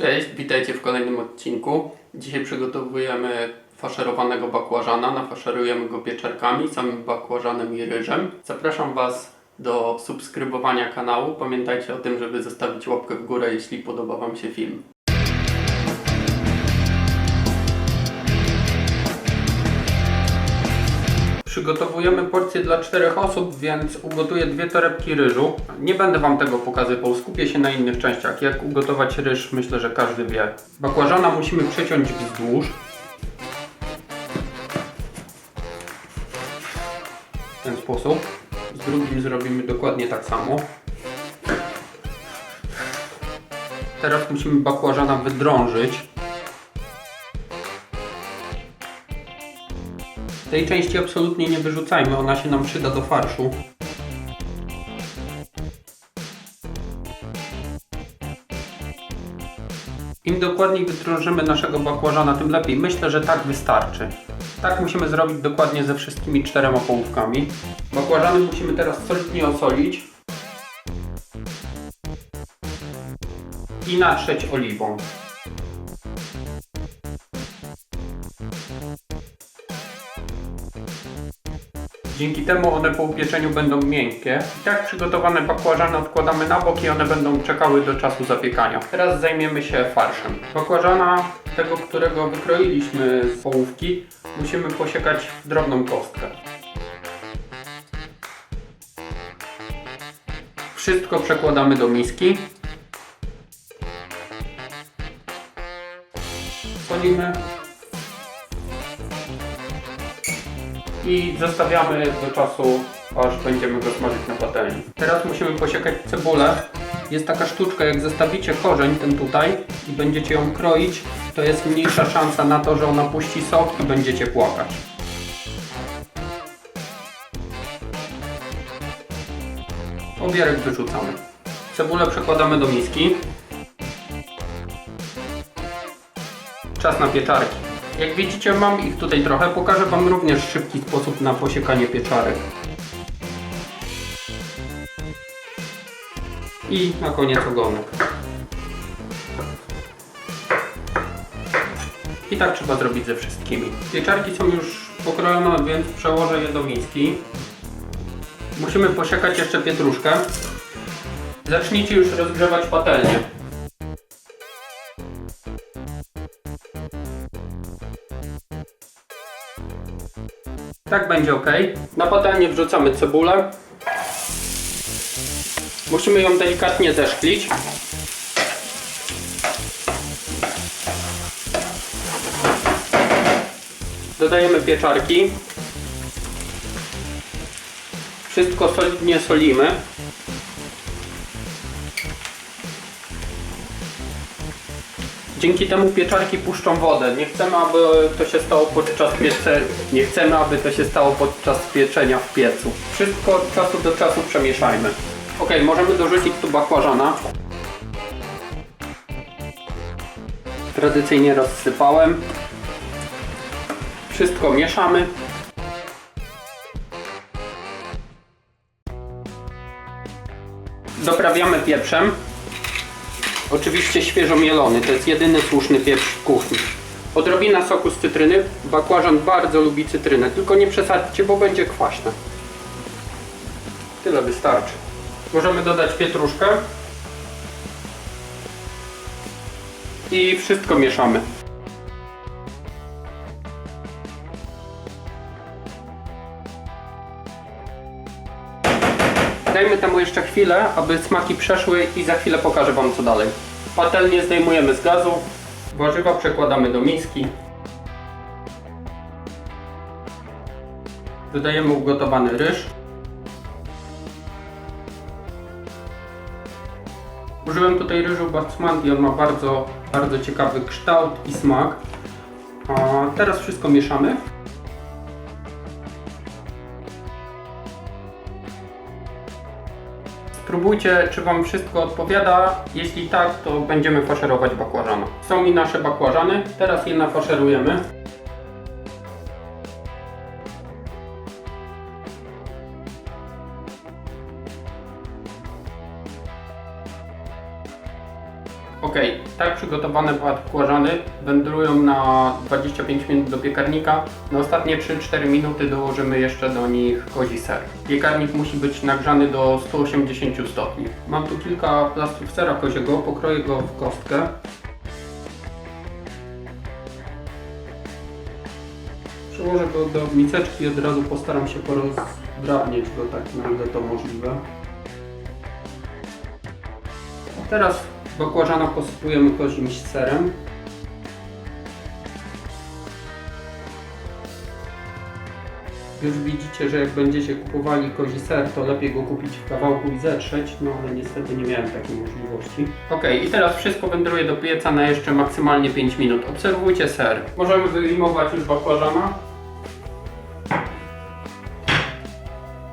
Cześć, witajcie w kolejnym odcinku. Dzisiaj przygotowujemy faszerowanego bakłażana. Nafaszerujemy go pieczarkami, samym bakłażanem i ryżem. Zapraszam Was do subskrybowania kanału. Pamiętajcie o tym, żeby zostawić łapkę w górę, jeśli podoba Wam się film. Przygotowujemy porcję dla czterech osób, więc ugotuję dwie torebki ryżu. Nie będę Wam tego pokazywał, skupię się na innych częściach. Jak ugotować ryż, myślę, że każdy wie. Bakłażana musimy przeciąć wzdłuż. W ten sposób. Z drugim zrobimy dokładnie tak samo. Teraz musimy bakłażana wydrążyć. Tej części absolutnie nie wyrzucajmy, ona się nam przyda do farszu. Im dokładniej wydrążymy naszego bakłażana, tym lepiej. Myślę, że tak wystarczy. Tak musimy zrobić dokładnie ze wszystkimi czterema połówkami. Bakłażany musimy teraz solidnie osolić i natrzeć oliwą. Dzięki temu one po upieczeniu będą miękkie. I tak przygotowane bakłażany odkładamy na bok i one będą czekały do czasu zapiekania. Teraz zajmiemy się farszem. Bakłażana, tego którego wykroiliśmy z połówki, musimy posiekać w drobną kostkę. Wszystko przekładamy do miski. Solimy i zostawiamy do czasu, aż będziemy go smażyć na patelni. Teraz musimy posiekać cebulę. Jest taka sztuczka, jak zostawicie korzeń ten tutaj i będziecie ją kroić, to jest mniejsza szansa na to, że ona puści sok i będziecie płakać. Obierek wyrzucamy. Cebulę przekładamy do miski. Czas na pieczarki. Jak widzicie mam ich tutaj trochę, pokażę Wam również szybki sposób na posiekanie pieczarek. I na koniec ogonek. I tak trzeba zrobić ze wszystkimi. Pieczarki są już pokrojone, więc przełożę je do miski. Musimy posiekać jeszcze pietruszkę. Zacznijcie już rozgrzewać patelnię. Tak będzie ok. Na patelnię wrzucamy cebulę. Musimy ją delikatnie zeszklić. Dodajemy pieczarki. Wszystko solidnie solimy. Dzięki temu pieczarki puszczą wodę. Nie chcemy, aby to się stało podczas piece... Nie chcemy, aby to się stało podczas pieczenia w piecu. Wszystko od czasu do czasu przemieszajmy. Ok, możemy dorzucić tu bakłażana. Tradycyjnie rozsypałem. Wszystko mieszamy. Doprawiamy pieprzem. Oczywiście świeżo mielony, to jest jedyny słuszny pieprz w kuchni. Odrobina soku z cytryny. Bakłażan bardzo lubi cytrynę, tylko nie przesadźcie, bo będzie kwaśne. Tyle wystarczy. Możemy dodać pietruszkę. I wszystko mieszamy. Dajmy temu jeszcze chwilę, aby smaki przeszły i za chwilę pokażę Wam co dalej. Patelnię zdejmujemy z gazu, warzywa przekładamy do miski. Dodajemy ugotowany ryż. Użyłem tutaj ryżu basmati, on ma bardzo, bardzo ciekawy kształt i smak. A teraz wszystko mieszamy. Spróbujcie, czy Wam wszystko odpowiada. Jeśli tak, to będziemy faszerować bakłażana. Są mi nasze bakłażany, teraz je nafaszerujemy. Ok, tak przygotowane bakłażany wędrują na 25 minut do piekarnika. Na ostatnie 3-4 minuty dołożymy jeszcze do nich kozi ser. Piekarnik musi być nagrzany do 180 stopni. Mam tu kilka plastrów sera koziego, pokroję go w kostkę. Przełożę go do miseczki i od razu postaram się porozdrabniać go tak na ile to możliwe. Teraz bakłażana posypujemy kozim serem. Już widzicie, że jak będziecie kupowali kozi ser, to lepiej go kupić w kawałku i zetrzeć, no ale niestety nie miałem takiej możliwości. Ok, i teraz wszystko wędruje do pieca na jeszcze maksymalnie 5 minut. Obserwujcie ser. Możemy wyjmować już bakłażana.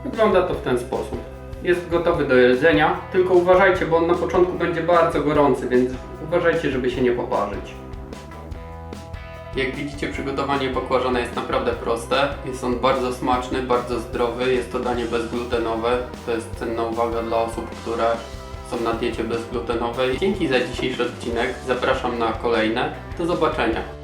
Wygląda to w ten sposób. Jest gotowy do jedzenia, tylko uważajcie, bo on na początku będzie bardzo gorący, więc uważajcie, żeby się nie poparzyć. Jak widzicie, przygotowanie bakłażana jest naprawdę proste. Jest on bardzo smaczny, bardzo zdrowy. Jest to danie bezglutenowe. To jest cenna uwaga dla osób, które są na diecie bezglutenowej. Dzięki za dzisiejszy odcinek. Zapraszam na kolejne. Do zobaczenia.